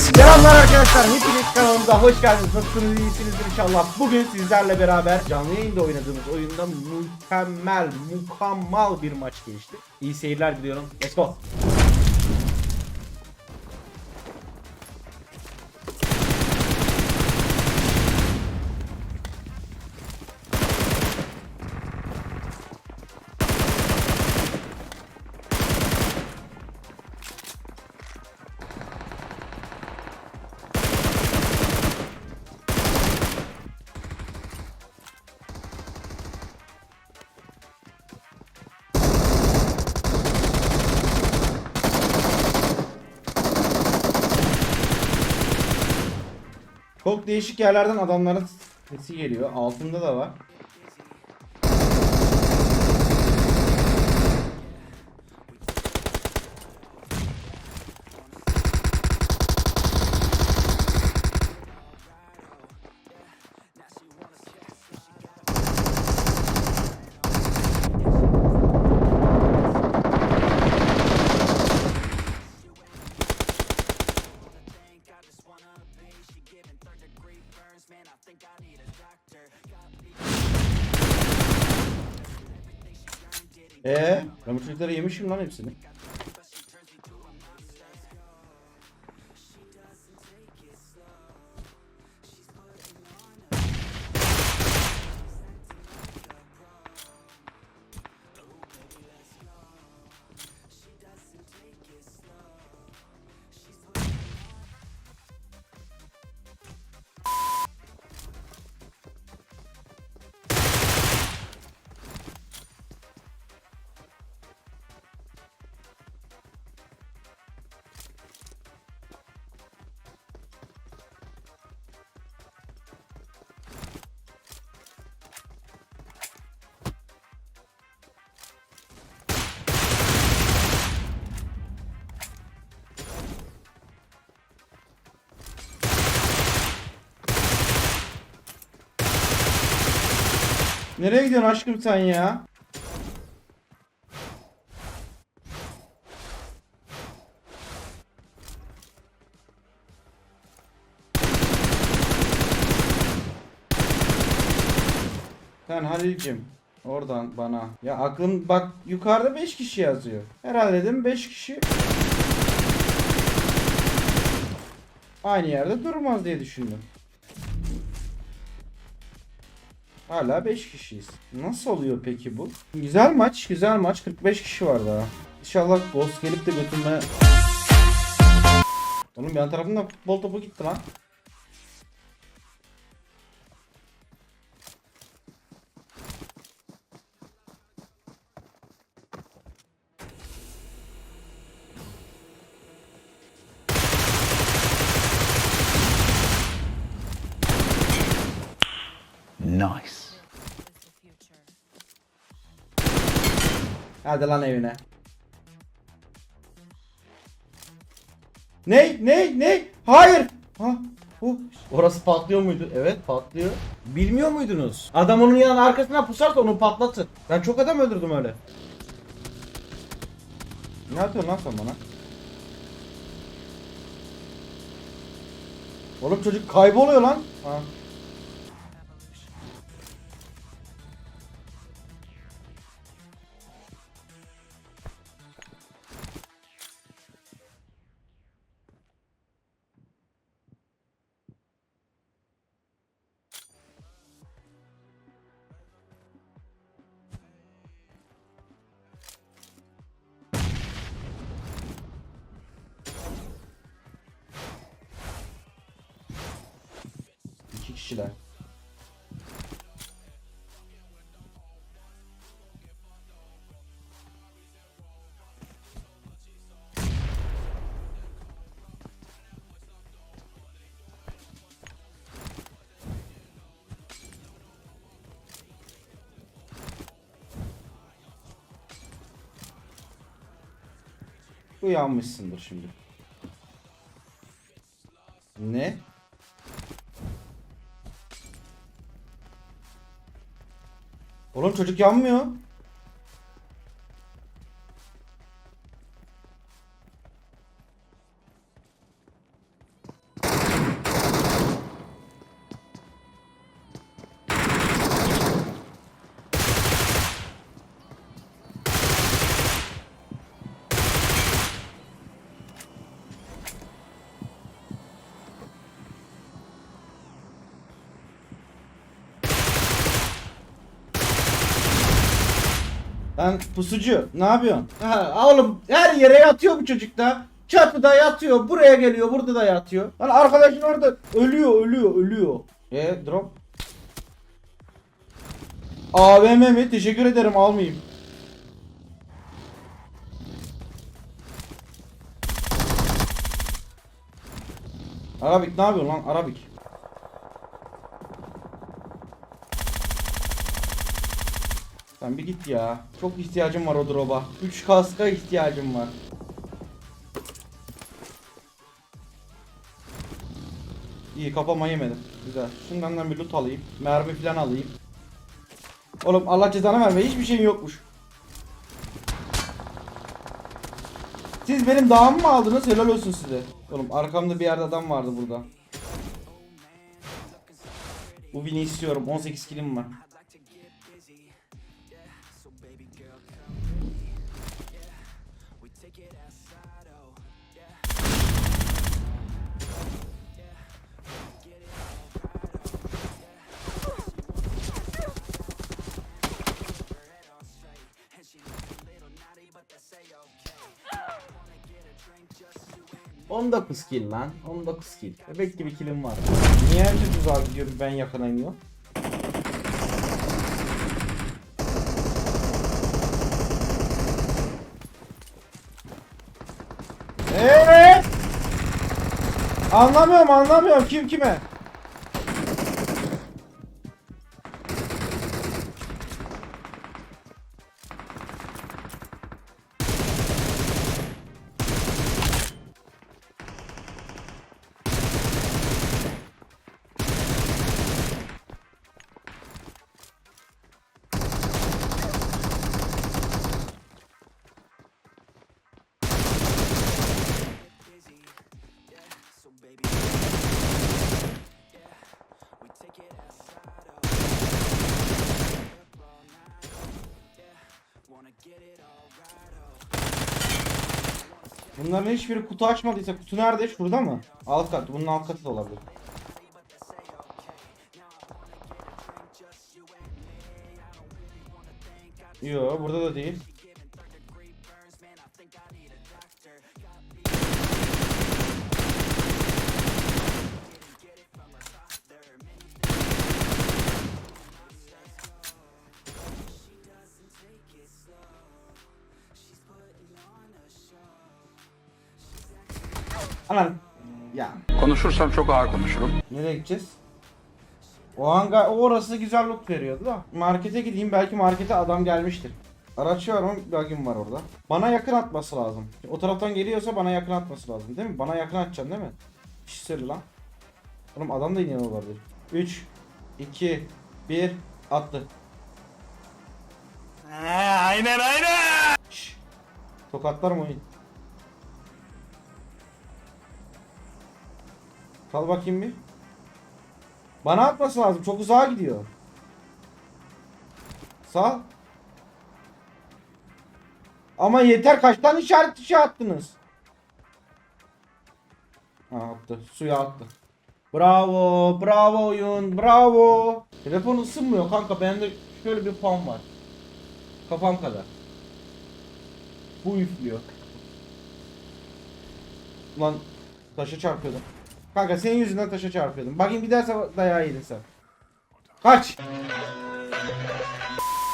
Selamlar arkadaşlar. Hepiniz kanalımıza hoş geldiniz. Nasılsınız? İyisinizdir inşallah. Bugün sizlerle beraber canlı yayında oynadığımız oyunda mükemmel, mükemmel bir maç geçti. İyi seyirler diliyorum. Let's go. Çok değişik yerlerden adamların sesi geliyor. Altında da var. Yemişim lan hepsini. Nereye gidiyorsun aşkım sen ya? Sen Halil'cim oradan bana. Ya aklım bak yukarıda 5 kişi yazıyor. Herhalde dedim 5 kişi aynı yerde durmaz diye düşündüm. Hala 5 kişiyiz. Nasıl oluyor peki bu? Güzel maç, güzel maç. 45 kişi var daha. İnşallah boss gelip de götürme... Oğlum yan tarafından futbol topu gitti lan. Hadi lan evine. Ne? Ne? Ne? Hayır. Ha? Bu. Orası patlıyor muydu? Evet patlıyor. Bilmiyor muydunuz? Adam onun yanına arkasına pusarsa onu patlatır. Ben çok adam öldürdüm öyle. Ne atıyorsun lan sen bana? Oğlum çocuk kayboluyor lan. Ha. Kişiler. Uyanmışsındır şimdi. Ne? Oğlum çocuk yanmıyor. Lan pusucu ne yapıyorsun? Ha, oğlum her yere yatıyor bu çocuk da. Çatıda yatıyor, buraya geliyor, burada da yatıyor. Lan arkadaşın orada ölüyor, ölüyor, ölüyor. E drop. AVM mi? Teşekkür ederim almayayım. Arabik ne yapıyorsun lan Arabik? Sen bir git ya. Çok ihtiyacım var o drop'a. 3 kaska ihtiyacım var. İyi kafama yemedim. Güzel. Şundan bir loot alayım. Mermi falan alayım. Oğlum Allah cezanı verme. Hiçbir şeyim yokmuş. Siz benim dağımı mı aldınız? Helal olsun size. Oğlum arkamda bir yerde adam vardı burada. Bu bini istiyorum. 18 kilim var. Onda kill lan. 19 kill. Bebek gibi killim var. Niye herkes uzağa gidiyor ben yakına iniyor? Evet. Anlamıyorum anlamıyorum kim kime. Bunların hiçbiri kutu açmadıysa kutu nerede? Şurada mı? Alt kat. Bunun alt katı da olabilir. Yo burada da değil. Anan. Ya Konuşursam çok ağır konuşurum. nereye gideceğiz? O hangar o orası güzel loot veriyordu da. Markete gideyim belki markete adam gelmiştir. Araç var ama bug'im var orada. Bana yakın atması lazım. O taraftan geliyorsa bana yakın atması lazım değil mi? Bana yakın atacaksın değil mi? Bir şey söyle lan. Oğlum adam da iniyor olabilir. 3 2 1 attı. aynen aynen. Şşş. Tokatlar mı oyun? Kal bakayım bir. Bana atması lazım. Çok uzağa gidiyor. Sağ. Ama yeter kaç tane işaret dışı attınız? Ha attı. Suya attı. Bravo, bravo oyun, bravo. Telefon ısınmıyor kanka. Bende şöyle bir fan var. Kafam kadar. Bu üflüyor. Lan taşa çarpıyordum. Kanka senin yüzünden taşa çarpıyordum. Bakayım bir daha dayağı yedin sen. Kaç.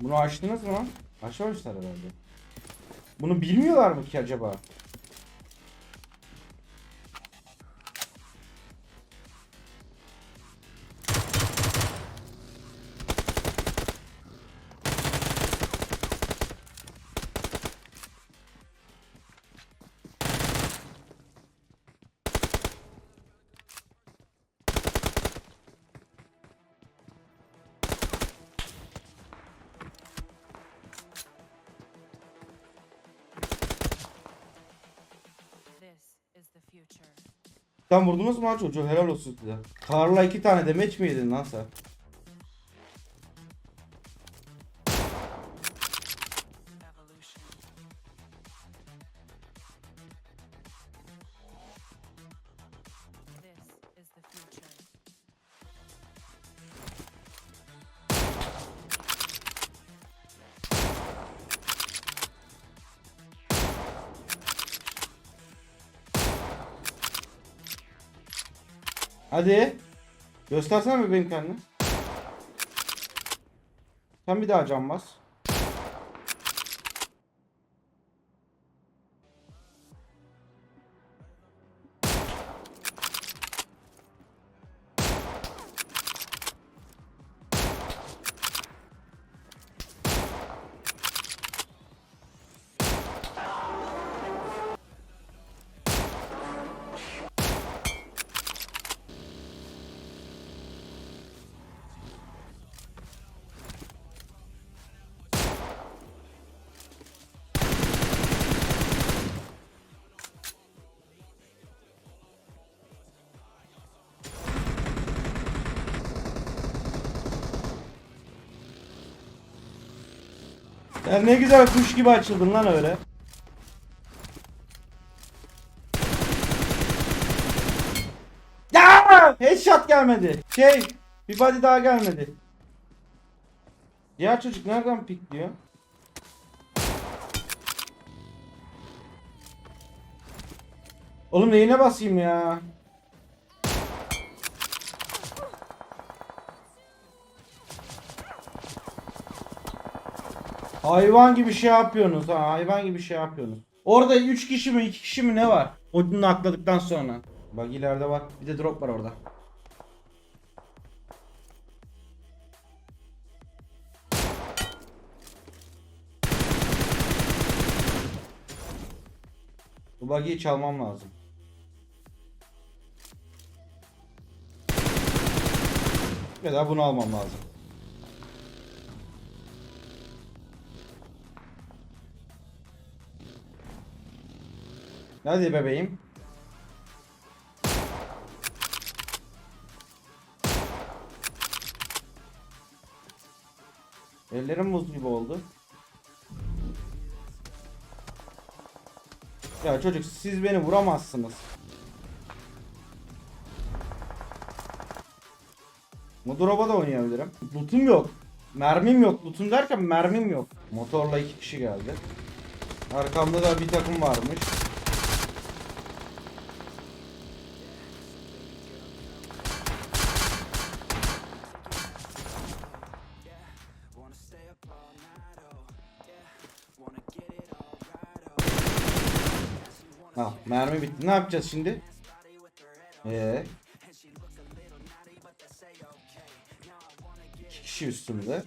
Bunu açtınız mı? Açmamışlar herhalde. Bunu bilmiyorlar mı ki acaba? Sen vurdunuz mu lan çocuğu? Helal olsun size. Karla iki tane demeç mi yedin lan sen? Hadi. Göstersene mi benim kendini? Sen bir daha can bas. Sen ne güzel kuş gibi açıldın lan öyle. Ya! Headshot gelmedi. Şey, bir body daha gelmedi. Diğer çocuk nereden pikliyor? Oğlum neyine basayım ya? Hayvan gibi şey yapıyorsunuz ha. Hayvan gibi şey yapıyorsunuz. Orada 3 kişi mi 2 kişi mi ne var? Odin'i akladıktan sonra. Bak ileride var. Bir de drop var orada. Bu buggy'i çalmam lazım. Ya da bunu almam lazım. Hadi bebeğim. Ellerim buz gibi oldu. Ya çocuk siz beni vuramazsınız. Bu drop'a da oynayabilirim. Lootum yok. Mermim yok. Lootum derken mermim yok. Motorla iki kişi geldi. Arkamda da bir takım varmış. Ha, mermi bitti. Ne yapacağız şimdi? Ee. İki kişi üstümde.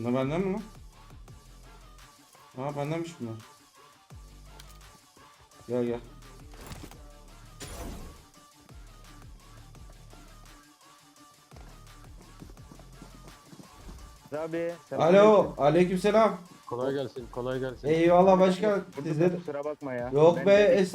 Bunlar benden mi lan? Aa bendenmiş bunlar. Gel gel. Abi. Alo, aleykümselam. Kolay gelsin, kolay gelsin. Eyvallah başkan. Size de- Kusura bakma ya. Yok Ben be, dedik es-.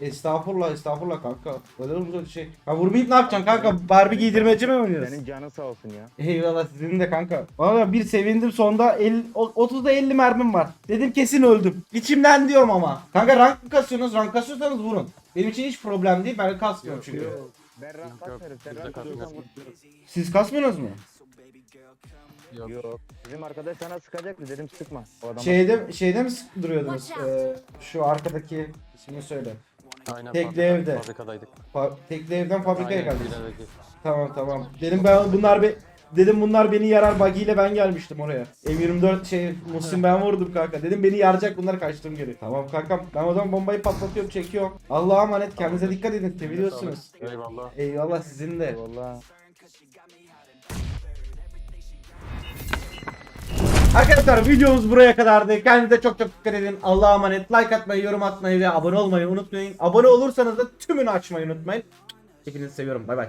Estağfurullah, estağfurullah kanka. Böyle olur şey. Ha vurmayıp ne yapacaksın kanka? Barbie giydirmece mi oynuyorsun? Senin canın sağ olsun ya. Eyvallah sizin de kanka. Valla bir sevindim sonda 50, o- 30'da 50 mermim var. Dedim kesin öldüm. İçimden diyorum ama. Kanka rank mı kasıyorsunuz? Rank kasıyorsanız vurun. Benim için hiç problem değil. Ben kasmıyorum çünkü. Ben rank Yok. Sen de rank vur. Siz kasmıyorsunuz mu? Yok. Yok. Bizim arkadaş sana sıkacaktı dedim sıkma. O adama. Şeyde şeyde mi sık duruyordunuz? Ee, şu arkadaki ismini söyle. Aynen Tekli fabrika- evde. Fabrikadaydık. Fa- tekli evden fabrikaya Aynen, geldiniz. Tamam tamam. Dedim ben bunlar be Dedim bunlar beni yarar buggy ile ben gelmiştim oraya. M24 şey Musim ben vurdum kanka. Dedim beni yaracak bunlar kaçtım geri. Tamam kankam ben o zaman bombayı patlatıyorum çekiyorum. Allah'a emanet kendinize dikkat edin seviyorsunuz. Eyvallah. Eyvallah sizin de. Valla. Arkadaşlar videomuz buraya kadardı. Kendinize çok çok dikkat edin. Allah'a emanet. Like atmayı, yorum atmayı ve abone olmayı unutmayın. Abone olursanız da tümünü açmayı unutmayın. Hepinizi seviyorum. Bay bay.